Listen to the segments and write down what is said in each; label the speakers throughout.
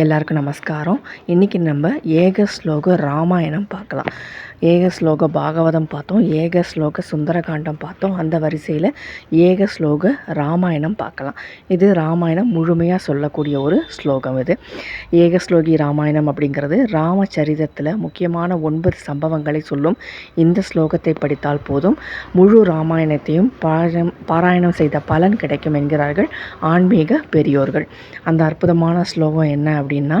Speaker 1: எல்லாருக்கும் நமஸ்காரம். இன்றைக்கி நம்ம ஏக ஸ்லோக ராமாயணம் பார்க்கலாம். ஏக ஸ்லோக பாகவதம் பார்த்தோம் ஏக ஸ்லோக சுந்தரகாண்டம் பார்த்தோம். அந்த வரிசையில் ஏக ஸ்லோக ராமாயணம் பார்க்கலாம். இது ராமாயணம் முழுமையாக சொல்லக்கூடிய ஒரு ஸ்லோகம் இது. ஏக ஸ்லோகி ராமாயணம் அப்படிங்கிறது ராமச்சரிதத்தில் முக்கியமான ஒன்பது சம்பவங்களை சொல்லும். இந்த ஸ்லோகத்தை படித்தால் போதும். முழு ராமாயணத்தையும் பாராயணம் பாராயணம் செய்த பலன் கிடைக்கும் என்கிறார்கள் ஆன்மீக பெரியோர்கள். அந்த அற்புதமான ஸ்லோகம் என்ன அப்படின்னா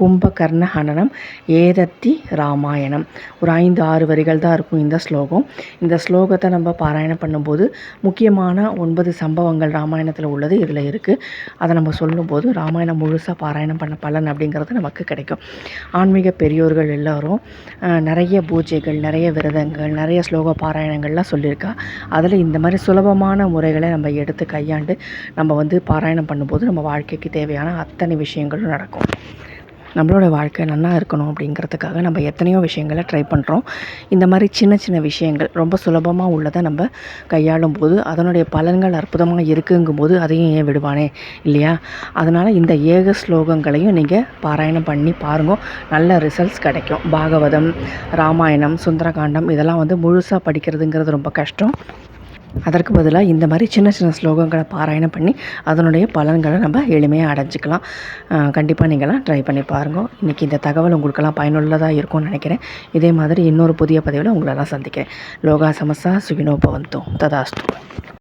Speaker 1: கும்பகர்ண ஹனனம் ஏதத்தி ராமாயணம். ஒரு ஐந்து ஆறு வரிகள் தான் இருக்கும் இந்த ஸ்லோகம். இந்த ஸ்லோகத்தை நம்ம பாராயணம் பண்ணும்போது முக்கியமான ஒன்பது சம்பவங்கள் ராமாயணத்தில் உள்ளது இதில் இருக்குது அதை நம்ம சொல்லும்போது ராமாயணம் முழுசாக பாராயணம் பண்ண பலன் அப்படிங்கிறது நமக்கு கிடைக்கும். ஆன்மீக பெரியோர்கள் எல்லோரும் நிறைய பூஜைகள் நிறைய விரதங்கள் நிறைய ஸ்லோக பாராயணங்கள்லாம் சொல்லியிருக்கா. அதில் இந்த மாதிரி சுலபமான முறைகளை நம்ம எடுத்து கையாண்டு நம்ம வந்து பாராயணம் பண்ணும்போது நம்ம வாழ்க்கைக்கு தேவையான அத்தனை விஷயங்களும் நடக்கும். நம்மளோட வாழ்க்கை நல்லா இருக்கணும் அப்படிங்கிறதுக்காக நம்ம எத்தனையோ விஷயங்களை ட்ரை பண்ணுறோம் இந்த மாதிரி சின்ன சின்ன விஷயங்கள் ரொம்ப சுலபமாக உள்ளதை நம்ம கையாளும் போது அதனுடைய பலன்கள் அற்புதமாக இருக்குங்கும் போது அதையும் ஏன் விடுவானே? இல்லையா? அதனால் இந்த ஏக ஸ்லோகங்களையும் நீங்கள் பாராயணம் பண்ணி பாருங்க. நல்ல ரிசல்ட்ஸ் கிடைக்கும். பாகவதம் ராமாயணம் சுந்தரகாண்டம் இதெல்லாம் வந்து முழுசாக படிக்கிறதுங்கிறது ரொம்ப கஷ்டம். அதற்கு பதிலாக இந்த மாதிரி சின்ன சின்ன ஸ்லோகங்களை பாராயணம் பண்ணி அதனுடைய பலன்களை நம்ம எளிமையாக அடைஞ்சிக்கலாம். கண்டிப்பாக நீங்களாம் ட்ரை பண்ணி பாருங்கள் இன்றைக்கி இந்த தகவல் உங்களுக்கெல்லாம் பயனுள்ளதாக இருக்கும்னு நினைக்கிறேன். இதே மாதிரி இன்னொரு புதிய பதிவில் உங்களெல்லாம் சந்திக்கிறேன். லோகா சமஸ்தா சுகினோபவந்தோம் ததாஸ்து.